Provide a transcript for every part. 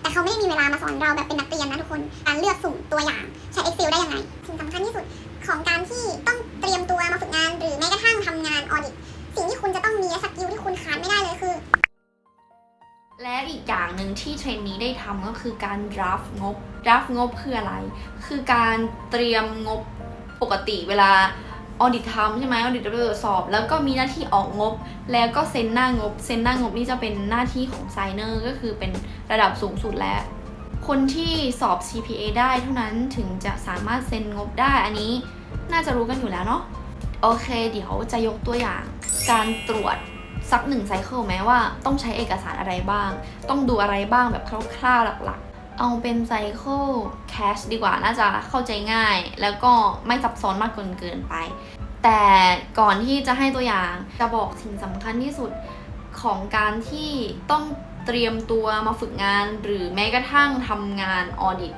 แต่เขาไม่ได้มีเวลามาสอนเราแบบเป็นนักเรียนนะทุกคน การเลือกสุ่มตัวอย่างใช้ Excel ได้ยังไงสิ่งสำคัญที่สุดของการที่ต้องเตรียมตัวมาฝึกงาน หรือแม้กระทั่งทำงานออดิตสิ่งที่คุณจะต้องมีและสกิลที่คุณขาดไม่ได้เลยคือ และอีกอย่างหนึ่งที่เทรนนี้ได้ทำก็คือการ draft งบ draft งบคืออะไร คือการเตรียมงบปกติเวลา ออดิตทำใช่ไหมออดิตตรวจสอบ แล้วก็มีหน้าที่ออกงบ แล้วก็เซ็นหน้างบ เซ็นหน้างบนี่จะเป็นหน้าที่ของไซเนอร์ก็คือเป็นระดับสูงสุดแล้วคนที่สอบ CPA ได้เท่านั้นถึงจะสามารถเซ็นงบได้อันนี้น่าจะรู้กันอยู่แล้วเนาะโอเค เดี๋ยวจะยกตัวอย่าง การตรวจสักหนึ่งไซเคิลแม้ว่าต้องใช้เอกสารอะไรบ้าง ต้องดูอะไรบ้างแบบคร่าวๆหลักๆ เอาเป็นไซเคิลแคชดีกว่าน่าจะเข้าใจง่าย แล้วก็ไม่ซับซ้อนมากเกินเกินไป แต่ก่อนที่จะให้ตัวอย่างจะบอกสิ่งสำคัญที่สุดของการที่ต้องเตรียมตัวมาฝึกงาน หรือแม้กระทั่งทำงานออดิต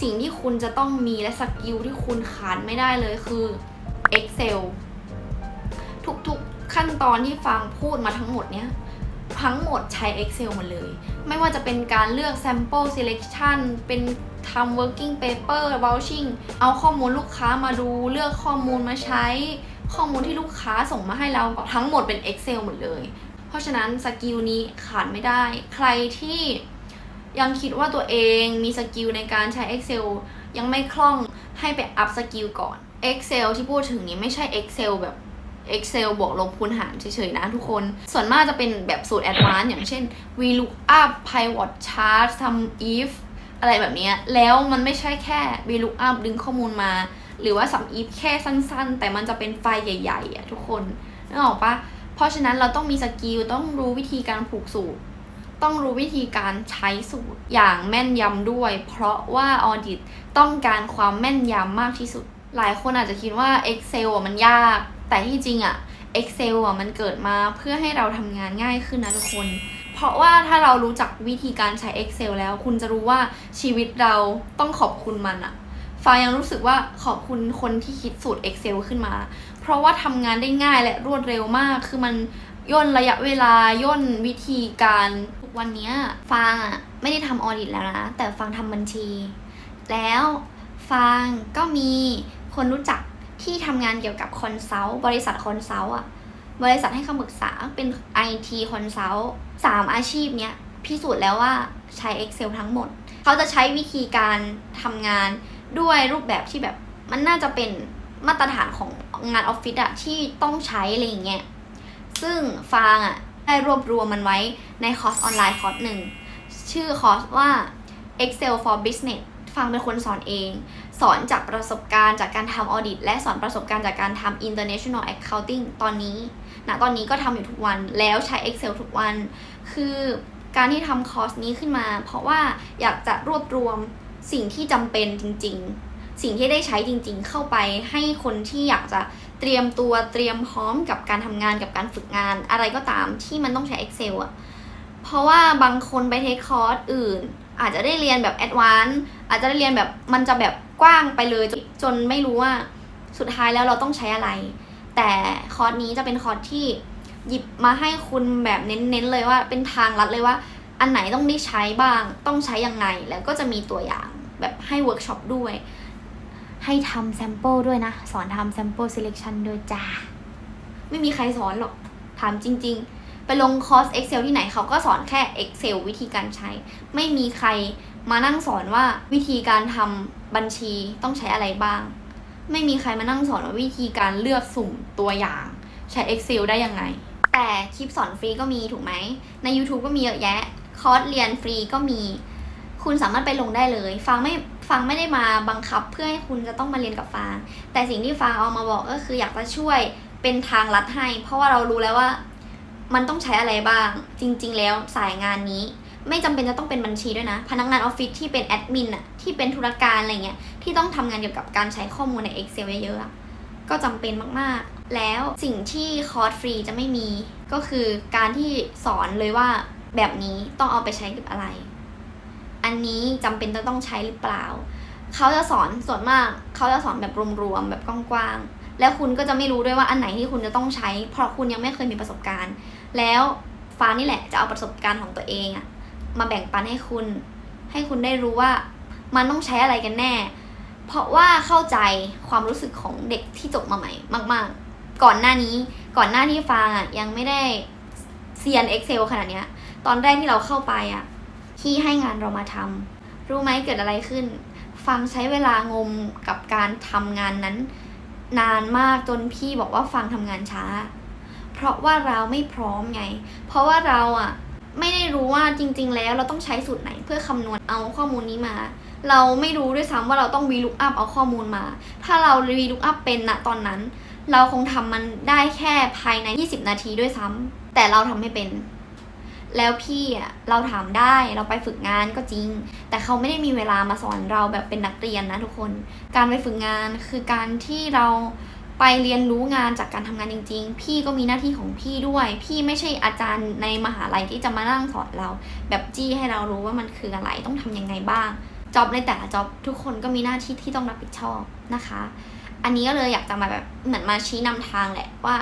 สิ่งที่คุณจะต้องมีและสกิลที่คุณขาดไม่ได้เลยคือ Excel ทุกๆขั้นตอนที่ฟังพูดมาทั้งหมดเนี้ย ทั้งหมดใช้ Excel หมดเลย ไม่ว่าจะเป็นการเลือก sample selection เป็นทำ working paper vouching เอาข้อมูลลูกค้ามาดู เลือกข้อมูลมาใช้ ข้อมูลที่ลูกค้าส่งมาให้เราทั้งหมดเป็น Excel หมดเลย เพราะฉะนั้นสกิลนี้ขาดไม่ได้ ใครที่ยังคิดว่าตัวเองมีสกิลในการใช้ Excel ยังไม่คล่องให้ไปอัพสกิลก่อน Excel ที่พูดถึงนี้ไม่ใช่ Excel แบบ Excel บวกลบคูณหารเฉยๆนะทุกคน ส่วนมากจะเป็นแบบสูตร Advanced อย่างเช่น VLOOKUP Pivot Chart ทำ if อะไรแบบนี้ แล้วมันไม่ใช่แค่ VLOOKUP ดึงข้อมูลมา หรือว่า sum if แค่สั้นๆ แต่มันจะเป็นไฟล์ใหญ่ๆอะทุกคนนึกออกปะเพราะฉะนั้นเราต้องมีสกิลต้องรู้วิธีการผูกสูตร ต้องรู้วิธีการใช้สูตรอย่างแม่นยำด้วย เพราะว่าออดิตต้องการความแม่นยำมากที่สุด หลายคนอาจจะคิดว่า Excel มันยาก แต่ที่จริงอะ Excel อะมันเกิดมาเพื่อให้เราทำงานง่ายขึ้นนะทุกคน เพราะว่าถ้าเรารู้จักวิธีการใช้ Excel แล้ว คุณจะรู้ว่าชีวิตเราต้องขอบคุณมันอะฟ้ายังรู้สึกว่าขอบคุณคนที่คิดสูตร Excel ขึ้นมา เพราะว่าทำงานได้ง่ายและรวดเร็วมาก คือมันย่นระยะเวลาย่นวิธีการทุกวันนี้ฟางอะไม่ได้ทำออดิตแล้วนะ แต่ฟางทำบัญชี แล้วฟางก็มีคนรู้จัก ที่ทำงานเกี่ยวกับคอนซัลท์บริษัทคอนซัลท์อะ บริษัทให้คำปรึกษาเป็น IT คอนซัลท์สามอาชีพเนี้ยพิสูจน์แล้วว่าใช้ Excel ทั้งหมด เขาจะใช้วิธีการทำงานด้วยรูปแบบที่แบบมันน่าจะเป็นมาตรฐานของงานออฟฟิศอะที่ต้องใช้อะไรอย่างเงี้ย ซึ่งฟางอะได้รวบรวมมันไว้ในคอร์สออนไลน์คอร์สหนึ่ง ชื่อคอร์สว่า Excel for Business ฟังเป็นคนสอนเอง สอนจากประสบการณ์จากการทำออดิตและสอนประสบการณ์จากการทำ International Accounting ตอนนี้ณตอนนี้ก็ทำอยู่ทุกวันแล้วใช้ Excel ทุกวัน คือการที่ทำคอร์สนี้ขึ้นมา เพราะว่าอยากจะรวบรวมสิ่งที่จำเป็นจริง ๆ สิ่งที่ได้ใช้จริง ๆ เข้าไปให้คนที่อยากจะเตรียมตัวเตรียมพร้อมกับการทำงานกับการฝึกงาน อะไรก็ตามที่มันต้องใช้ Excel อะเพราะว่าบางคนไปเทคคอร์สอื่น อาจจะได้เรียนแบบแอดวานซ์อาจจะได้เรียนแบบมันจะแบบกว้างไปเลยจนจนไม่รู้ว่าสุดท้ายแล้วเราต้องใช้อะไร แต่คอร์สนี้จะเป็นคอร์สที่หยิบมาให้คุณแบบเน้นๆเลยว่าเป็นทางลัดเลยว่า อันไหนต้องได้ใช้บ้าง ต้องใช้ยังไง แล้วก็จะมีตัวอย่างแบบให้เวิร์กช็อปด้วย ให้ทำแซมเปิลด้วยนะ สอนทำแซมเปิล selection ด้วยจ้า ไม่มีใครสอนหรอก ถามจริง ๆ ไปลงคอร์ส Excel ที่ไหนเขาก็สอนแค่ Excel วิธีการใช้ ไม่มีใครมานั่งสอนว่าวิธีการทำบัญชีต้องใช้อะไรบ้าง ไม่มีใครมานั่งสอนว่าวิธีการเลือกสุ่มตัวอย่าง ใช้ Excel ได้ยังไง แต่คลิปสอนฟรีก็มีถูกไหม ใน YouTube ก็มีเยอะแยะ คอร์สเรียนฟรีก็มี คุณสามารถไปลงได้เลย ฟังไม่ฟังไม่ได้มาบังคับเพื่อให้คุณจะต้องมาเรียนกับฟาง แต่สิ่งที่ฟางเอามาบอกก็คืออยากจะช่วยเป็นทางลัดให้ เพราะว่าเรารู้แล้วว่า มันต้องใช้อะไรบ้าง จริง ๆ แล้วสายงานนี้ ไม่จำเป็นจะต้องเป็นบัญชีด้วยนะ พนักงานออฟฟิศที่เป็นแอดมินอะที่เป็นธุรการอะไรเงี้ยที่ต้องทำงานเกี่ยวกับการใช้ข้อมูลใน Excel เยอะๆก็จำเป็นมากๆ แล้วสิ่งที่คอร์สฟรีจะไม่มี ก็คือการที่สอนเลยว่าแบบนี้ต้องเอาไปใช้กับอะไร อันนี้จำเป็นจะต้องใช้หรือเปล่า เขาจะสอนส่วนมาก เขาจะสอนแบบรวมๆแบบกว้างๆ แล้วคุณก็จะไม่รู้ด้วยว่าอันไหนที่คุณจะต้องใช้ เพราะคุณยังไม่เคยมีประสบการณ์ แล้วฟ้านี่แหละจะเอาประสบการณ์ของตัวเองอะมาแบ่งปันให้คุณ ให้คุณได้รู้ว่ามันต้องใช้อะไรกันแน่ เพราะว่าเข้าใจความรู้สึกของเด็กที่จบมาใหม่มาก ๆ ก่อนหน้านี้ก่อนหน้าที่ฟางอะยังไม่ได้เซียน Excel ขนาดเนี้ย ตอนแรกที่เราเข้าไปอะที่ให้งานเรามาทำรู้ไหมเกิดอะไรขึ้น ฟังใช้เวลางมกับการทำงานนั้น นานมากจนพี่บอกว่าฟังทำงานช้า เพราะว่าเราไม่พร้อมไง เพราะว่าเราอะไม่ได้รู้ว่าจริง ๆ แล้วเราต้องใช้สูตรไหนเพื่อคำนวณเอาข้อมูลนี้มา เราไม่รู้ด้วยซ้ำว่าเราต้อง VLOOKUP เอาข้อมูลมา ถ้าเรา VLOOKUP เป็นณตอนนั้น เราคงทำมันได้แค่ภายใน 20 นาทีด้วยซ้ำแต่เราทำไม่เป็น แล้วพี่อะเราถามได้เราไปฝึกงานก็จริง แต่เขาไม่ได้มีเวลามาสอนเราแบบเป็นนักเรียนนะทุกคน การไปฝึกงานคือการที่เราไปเรียนรู้งานจากการทำงานจริง ๆ พี่ก็มีหน้าที่ของพี่ด้วย พี่ไม่ใช่อาจารย์ในมหาลัยที่จะมานั่งสอนเรา แบบจี้ให้เรารู้ว่ามันคืออะไรต้องทำยังไงบ้างจ็อบในแต่ละจ็อบทุกคนก็มีหน้าที่ที่ต้องรับผิดชอบนะคะ อันนี้ก็เลยอยากจะมาแบบเหมือนมาชี้นำทางแหละว่า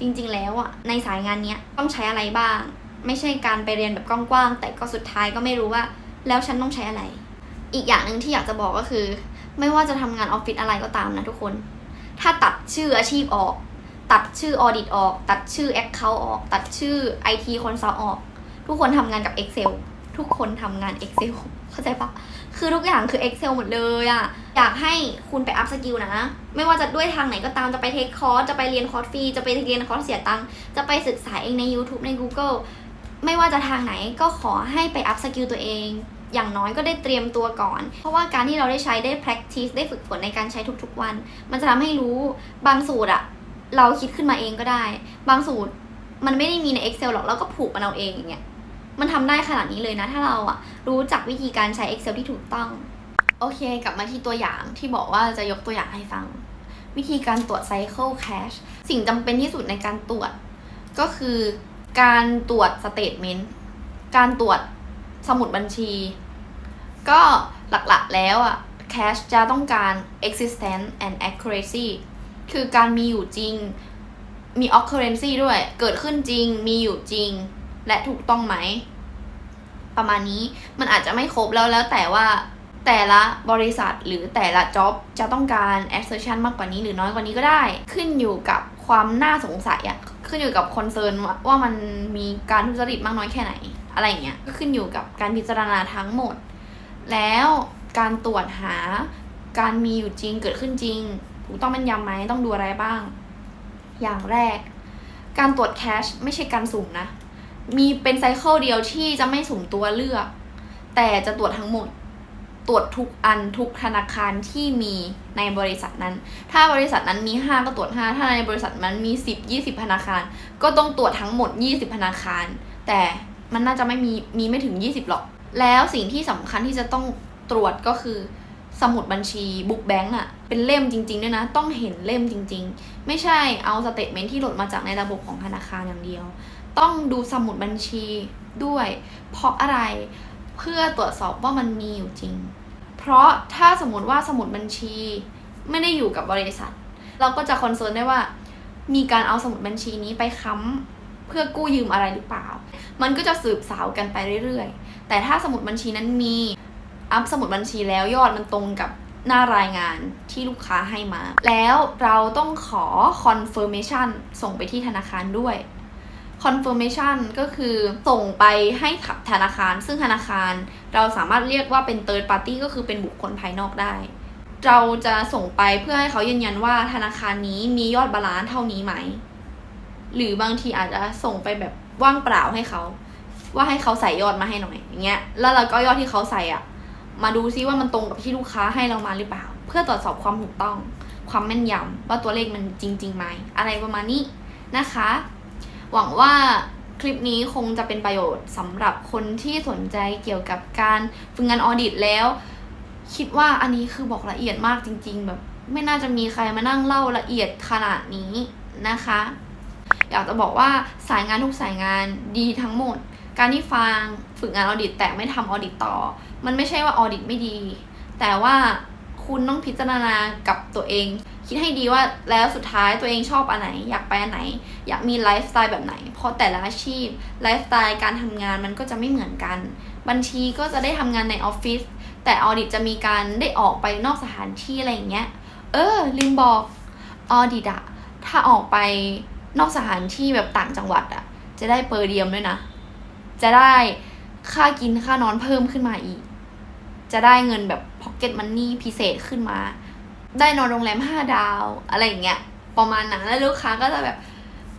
จริงๆ แล้วอะในสายงานเนี้ยต้องใช้อะไรบ้าง ไม่ใช่การไปเรียนแบบกว้างๆแต่ก็สุดท้ายก็ไม่รู้ว่า แล้วฉันต้องใช้อะไร อีกอย่างหนึ่งที่อยากจะบอกก็คือ ไม่ว่าจะทำงานออฟฟิศอะไรก็ตามนะทุกคน ถ้าตัดชื่ออาชีพออก ตัดชื่อออดิตออก ตัดชื่อแอคเคาท์ออก ตัดชื่อ IT คอนซัลออก ทุกคนทำงานกับ Excel ทุกคนทำงาน Excel เข้าใจปะคือทุกอย่างคือ Excel หมดเลยอะอยากให้คุณไปอัพสกิลนะ ไม่ว่าจะด้วยทางไหนก็ตามจะไปเทคคอร์ส จะไปเรียนคอร์สฟรี จะไปเรียนคอร์สเสียตังค์ จะไปศึกษาเองใน YouTube ใน Google ไม่ว่าจะทางไหนก็ขอให้ไปอัพสกิลตัวเอง อย่างน้อยก็ได้เตรียมตัวก่อน เพราะว่าการที่เราได้ใช้ได้ practice ได้ฝึกฝนในการใช้ทุกๆวัน มันจะทำให้รู้บางสูตรอะเราคิดขึ้นมาเองก็ได้ บางสูตรมันไม่ได้มีใน Excel หรอกเราก็ผูกมันเอาเองอย่างเงี้ยมันทำได้ขนาดนี้เลยนะ ถ้าเราอะรู้จักวิธีการใช้ Excel ที่ถูกต้อง โอเค กลับมาที่ตัวอย่างที่บอกว่าจะยกตัวอย่างให้ฟัง วิธีการตรวจ Cycle Cash สิ่งจำเป็นที่สุดในการตรวจ ก็คือ การตรวจ Statement การตรวจสมุดบัญชี ก็หลักๆแล้วอะ Cash จะต้องการ existence and accuracy คือการมีอยู่จริง มี occurrency ด้วย เกิดขึ้นจริง มีอยู่จริง และถูกต้องไหม ประมาณนี้ มันอาจจะไม่ครบแล้วแล้วแต่ว่าแต่ละบริษัทหรือแต่ละ job จะต้องการ assertion มากกว่านี้หรือน้อยกว่านี้ก็ได้ ขึ้นอยู่กับความน่าสงสัยอะ ขึ้นอยู่กับ concern ว่าว่ามันมีการทุจริตมากน้อยแค่ไหน อะไรอย่างเงี้ยก็ขึ้นอยู่กับการพิจารณาทั้งหมด แล้วการตรวจหาการมีอยู่จริงเกิดขึ้นจริงถูกต้องม่นยำไหมต้องดูอะไรบ้าง อย่างแรก การตรวจแคชไม่ใช่การสุ่มนะ มีเป็นไซเคิลเดียวที่จะไม่สุ่มตัวเลือก แต่จะตรวจทั้งหมด ตรวจทุกอันทุกธนาคารที่มีในบริษัทนั้น ถ้าบริษัทนั้นมี 5 ก็ตรวจ 5 ถ้าในบริษัทนั้นมี 10 20 ธนาคาร ก็ต้องตรวจทั้งหมด 20 ธนาคาร แต่มันน่าจะไม่มีมีไม่ถึง 20 หรอก แล้วสิ่งที่สำคัญที่จะต้องตรวจก็คือสมุดบัญชีบุ๊กแบงก์อะเป็นเล่มจริงๆด้วยนะ ต้องเห็นเล่มจริง ๆ ไม่ใช่เอาสเตทเมนต์ที่หลดมาจากในระบบของธนาคารอย่างเดียว ต้องดูสมุดบัญชีด้วย เพราะอะไร เพื่อตรวจสอบว่ามันมีอยู่จริง เพราะถ้าสมมติว่าสมุดบัญชีไม่ได้อยู่กับบริษัท เราก็จะคอนเซิร์นได้ว่า มีการเอาสมุดบัญชีนี้ไปค้ำเพื่อกู้ยืมอะไรหรือเปล่า มันก็จะสืบสาวกันไปเรื่อยๆ แต่ถ้าสมุดบัญชีนั้นมีอัพสมุดบัญชีแล้วยอดมันตรงกับหน้ารายงานที่ลูกค้าให้มา แล้วเราต้องขอ confirmation ส่งไปที่ธนาคารด้วย confirmation ก็คือส่งไปให้กับธนาคาร ซึ่งธนาคารเราสามารถเรียกว่าเป็น third party ก็คือเป็นบุคคลภายนอกได้ เราจะส่งไปเพื่อให้เขายืนยันว่าธนาคารนี้มียอดบาลานซ์เท่านี้ไหม หรือบางทีอาจจะส่งไปแบบว่างเปล่าให้เขา ว่าให้เขาใส่ยอดมาให้หน่อยอย่างเงี้ย แล้วเราก็ยอดที่เขาใส่อะมาดูซิว่ามันตรงกับที่ลูกค้าให้เรามาหรือเปล่า เพื่อตรวจสอบความถูกต้อง ความแม่นยำว่าตัวเลขมันจริงๆไหมอะไรประมาณนี้นะคะ หวังว่าคลิปนี้คงจะเป็นประโยชน์สำหรับคนที่สนใจเกี่ยวกับการฝึกงานออดิตแล้ว คิดว่าอันนี้คือบอกละเอียดมากจริง ๆ แบบไม่น่าจะมีใครมานั่งเล่าละเอียดขนาดนี้นะคะ อยากจะบอกว่าสายงานทุกสายงานดีทั้งหมด การที่ฟังฝึกงานออดิตแต่ไม่ทำออดิตต่อ มันไม่ใช่ว่าออดิตไม่ดี แต่ว่า คุณต้องพิจารณากับตัวเอง คิดให้ดีว่าแล้วสุดท้ายตัวเองชอบอันไหน อยากไปอันไหน อยากมีไลฟ์สไตล์แบบไหน เพราะแต่ละอาชีพไลฟ์สไตล์การทำงานมันก็จะไม่เหมือนกัน บัญชีก็จะได้ทำงานในออฟฟิศแต่ออดิตจะมีการได้ออกไปนอกสถานที่อะไรอย่างเงี้ย เออ ลืมบอกออดิตอะถ้าออกไปนอกสถานที่แบบต่างจังหวัดอะจะได้เปอร์เดียมด้วยนะ จะได้ค่ากินค่านอนเพิ่มขึ้นมาอีก จะได้เงินแบบ พ็อกเก็ตมันนี่พิเศษขึ้นมา ได้นอนโรงแรมห้าดาวอะไรอย่างเงี้ยประมาณนั้นแล้วลูกค้าก็จะแบบ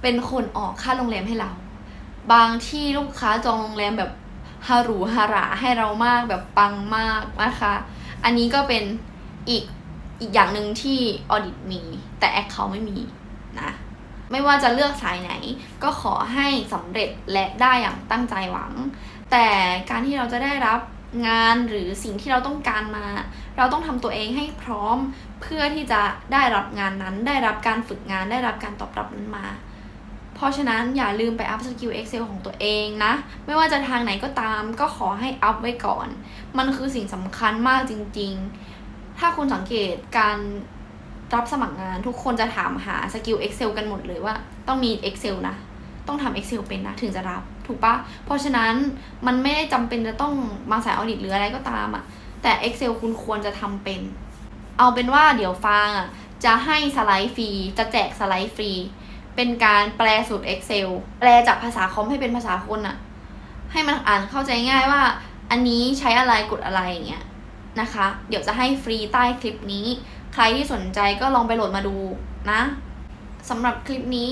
เป็นคนออกค่าโรงแรมให้เรา บางที่ลูกค้าจองโรงแรมแบบฮารูฮาราให้เรามากแบบปังมากนะคะ อันนี้ก็เป็นอีกอีกอย่างหนึ่งที่ออดิตมี แต่แอคเขาไม่มีนะ ไม่ว่าจะเลือกสายไหน ก็ขอให้สำเร็จและได้อย่างตั้งใจหวัง แต่การที่เราจะได้รับ งานหรือสิ่งที่เราต้องการมา เราต้องทำตัวเองให้พร้อมเพื่อที่จะได้รับงานนั้น ได้รับการฝึกงาน ได้รับการตอบรับนั้นมา เพราะฉะนั้นอย่าลืมไปอัพสกิล Excel ของตัวเองนะ ไม่ว่าจะทางไหนก็ตามก็ขอให้อัพไว้ก่อน มันคือสิ่งสำคัญมากจริง ๆ ถ้าคุณสังเกตการรับสมัครงานทุกคนจะถามหาสกิล Excel กันหมดเลยว่า ต้องมี Excel นะ ต้องทำ Excel เป็นนะ ถึงจะรับ ถูกปะเพราะฉะนั้นมันไม่ได้จำเป็นจะต้องมาสายออดิตหรืออะไรก็ตามอะแต่ Excel คุณควรจะทำเป็น เอาเป็นว่าเดี๋ยวฟางอะจะให้สไลด์ฟรี จะแจกสไลด์ฟรี เป็นการแปลสูตร Excel แปลจากภาษาคอมให้เป็นภาษาคนอะให้มันอ่านเข้าใจง่ายว่า อันนี้ใช้อะไรกดอะไรอย่างเงี้ยนะคะ เดี๋ยวจะให้ฟรีใต้คลิปนี้ ใครที่สนใจก็ลองไปโหลดมาดูนะสำหรับคลิปนี้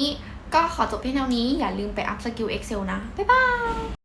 ก็ขอจบเพียงเท่านี้อย่าลืมไปอัพสกิล Excel นะ บ๊ายบาย